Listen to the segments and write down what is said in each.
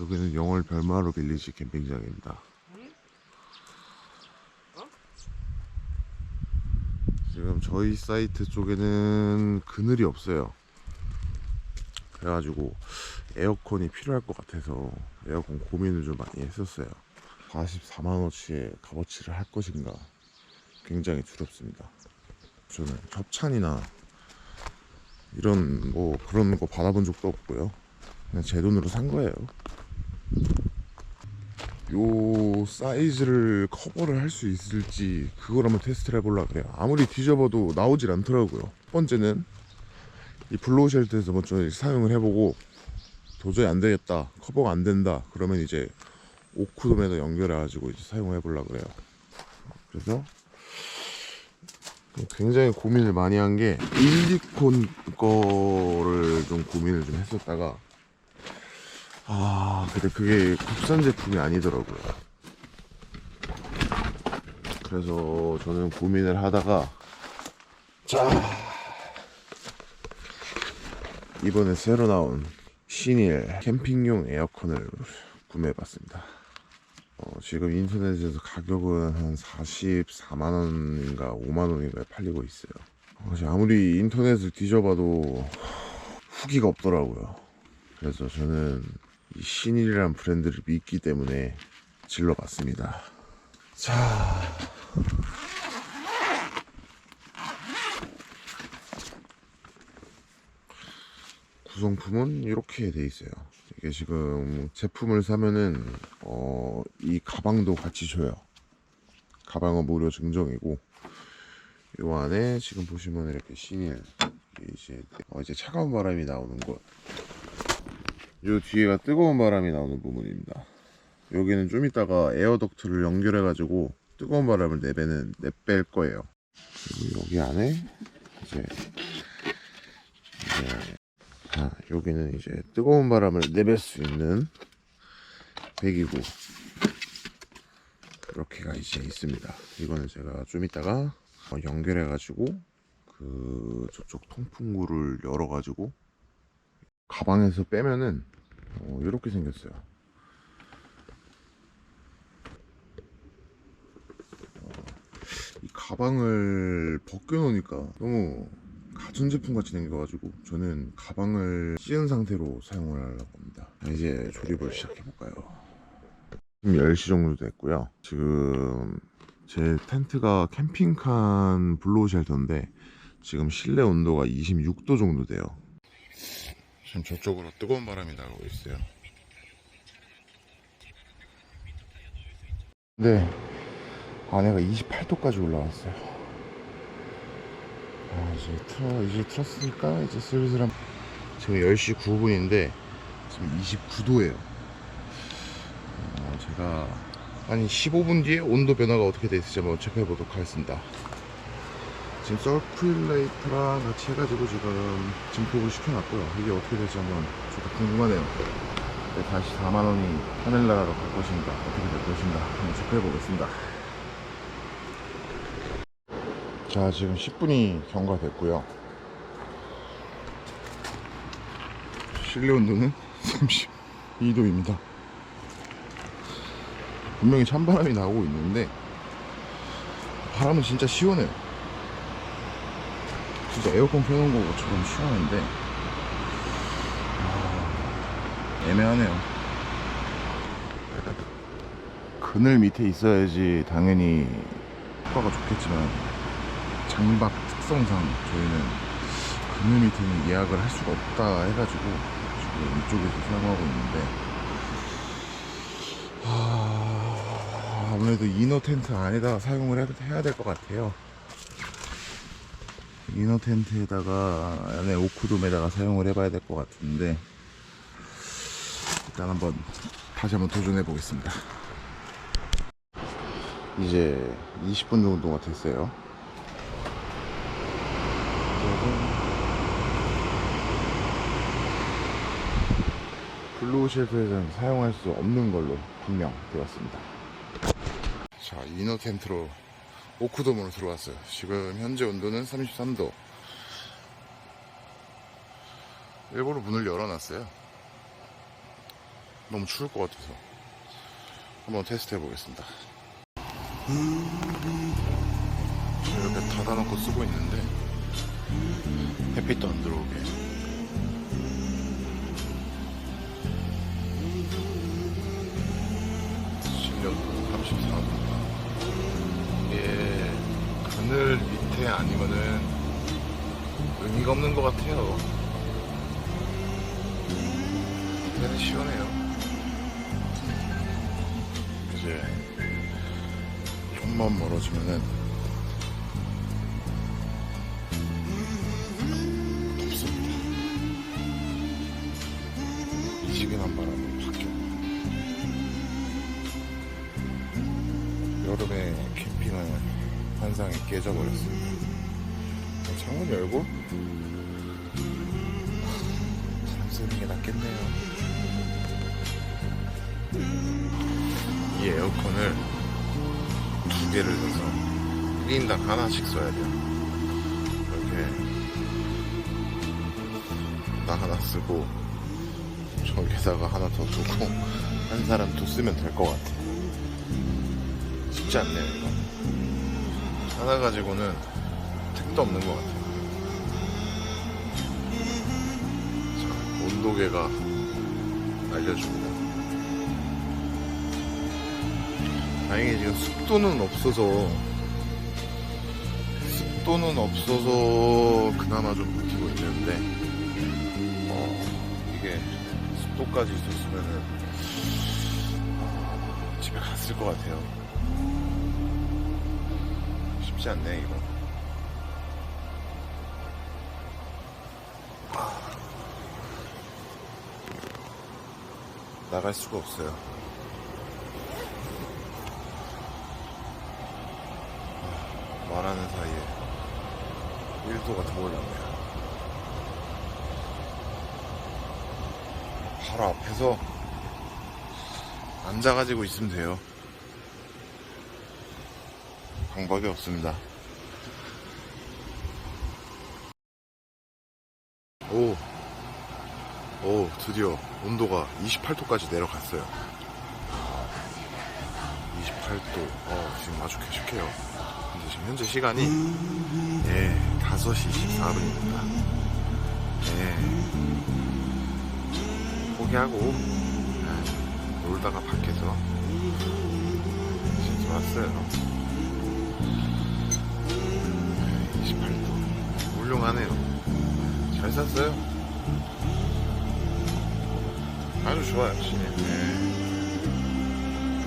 여기는 영월 별마루 빌리지 캠핑장입니다. 지금 저희 사이트 쪽에는 그늘이 없어요. 그래가지고 에어컨이 필요할 것 같아서 에어컨 고민을 좀 많이 했었어요. 44만원어치의 값어치를 할 것인가 굉장히 두렵습니다. 저는 협찬이나 이런 뭐 그런 거 받아본 적도 없고요. 그냥 제 돈으로 산 거예요. 요 사이즈를 커버를 할 수 있을지 그걸 한번 테스트를 해보려 그래요. 아무리 뒤져봐도 나오질 않더라고요. 첫 번째는 이 블로우 쉘터에서 먼저 사용을 해보고 도저히 안 되겠다, 커버가 안 된다. 그러면 이제 오크돔에다 연결해 가지고 이제 사용해 보려 그래요. 그래서 굉장히 고민을 많이 한 게 일리콘 거를 좀 고민을 좀 했었다가 아 근데 그게 국산 제품이 아니더라고요. 그래서 저는 고민을 하다가 자 이번에 새로 나온 신일 캠핑용 에어컨을 구매해봤습니다. 어, 지금 인터넷에서 가격은 한 44만원인가 5만원인가에 팔리고 있어요. 어, 아무리 인터넷을 뒤져봐도 후기가 없더라고요. 그래서 저는 이 신일이라는 브랜드를 믿기 때문에 질러봤습니다 자 구성품은 이렇게 돼 있어요. 이게 지금 제품을 사면은 어, 이 가방도 같이 줘요. 가방은 무료 증정이고 요 안에 지금 보시면 이렇게 신일 이제 어, 이제 차가운 바람이 나오는 곳. 요 뒤에가 뜨거운 바람이 나오는 부분입니다. 여기는 좀 이따가 에어덕트를 연결해 가지고 뜨거운 바람을 내배는 내뺄 거예요. 그리고 여기 안에 이제 이제 자, 여기는 이제 뜨거운 바람을 내뱉을 수 있는 배기구 이렇게가 이제 있습니다. 이거는 제가 좀 이따가 어, 연결해 가지고 그 저쪽 통풍구를 열어 가지고 가방에서 빼면은 어, 이렇게 생겼어요. 어, 이 가방을 벗겨 놓으니까 너무 가전제품 같이 생겨가지고 저는 가방을 씌운 상태로 사용을 하려고 합니다. 자, 이제 조립을 시작해 볼까요? 지금 10시 정도 됐고요. 지금 제 텐트가 캠핑칸 블로우 쉘터인데 지금 실내 온도가 26도 정도 돼요. 지금 저쪽으로 뜨거운 바람이 나오고 있어요. 네, 안에가 28도까지 올라왔어요. 아, 이제 틀어, 이제 틀었으니까 이제 슬슬 한 지금 10시 9분인데 지금 29도예요. 어, 제가 한 15분 뒤에 온도 변화가 어떻게 될지 한번 체크해 보도록 하겠습니다. 지금 서큘레이터랑 같이 해가지고 지금 증폭을 시켜놨고요. 이게 어떻게 될지 한번 저도 궁금하네요. 네, 다시 4만원이 하늘나라로 갈 것인가, 어떻게 될 것인가 한번 체크해 보겠습니다. 자, 지금 10분이 경과됐고요. 실내 온도는 32도입니다. 분명히 찬바람이 나오고 있는데 바람은 진짜 시원해요. 진짜 에어컨 켜놓은 것처럼 시원한데 아, 애매하네요. 그늘 밑에 있어야지 당연히 효과가 좋겠지만 장박 특성상 저희는 그늘 밑에는 예약을 할 수가 없다 해가지고 지금 이쪽에서 사용하고 있는데 아, 아무래도 이너 텐트 안에다가 사용을 해- 해야 될 것 같아요. 이너 텐트에다가 안에 오크돔에다가 사용을 해봐야 될 것 같은데 일단 한번 다시 한번 도전해 보겠습니다. 이제 20분 정도가 됐어요. 블루우 쉘터에서는 사용할 수 없는 걸로 분명 되었습니다. 자, 이너 텐트로 오크돔으로 들어왔어요. 지금 현재 온도는 33도. 일부러 문을 열어놨어요. 너무 추울 것 같아서 한번 테스트 해보겠습니다. 이렇게 닫아놓고 쓰고 있는데 햇빛도 안 들어오게 그늘 밑에 아니면은 의미가 없는 것 같아요. 밑에는 시원해요. 이제 좀만 멀어지면은 미지근한 바람이 바뀌어. 여름에 환상이 깨져버렸습니다. 창문 열고? 바람 쐬는 게 낫겠네요. 이 에어컨을 두 개를 넣어서 1인당 하나씩 써야 돼요. 이렇게 나 하나 쓰고 저기다가 하나 더 두고 한 사람 더 쓰면 될 것 같아 쉽지 않네요 이거 하나 가지고는 택도 없는 것 같아요. 자 온도계가 알려줍니다. 다행히 지금 습도는 없어서 습도는 없어서 그나마 좀 버티고 있는데 어, 이게 습도까지 있었으면은 어, 집에 갔을 것 같아요 쉽지 않네 이거 아. 나갈 수가 없어요 말하는 사이에 1도가 더 올랐네요. 바로 앞에서 앉아가지고 있으면 돼요. 방법이 없습니다. 오, 오, 드디어 온도가 28도까지 내려갔어요. 28도, 어, 지금 아주 쾌적해요. 근데 지금 현재 시간이 예 5시 24분입니다. 예 포기하고 예, 놀다가 밖에서 진짜 왔어요. 하네요. 잘 샀어요. 아주 좋아요, 역시. 예.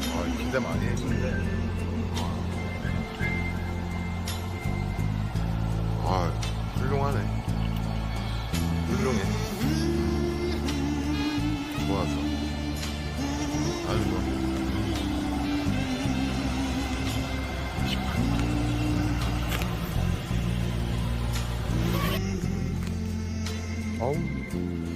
아, 기대 많이 했는데. Oh.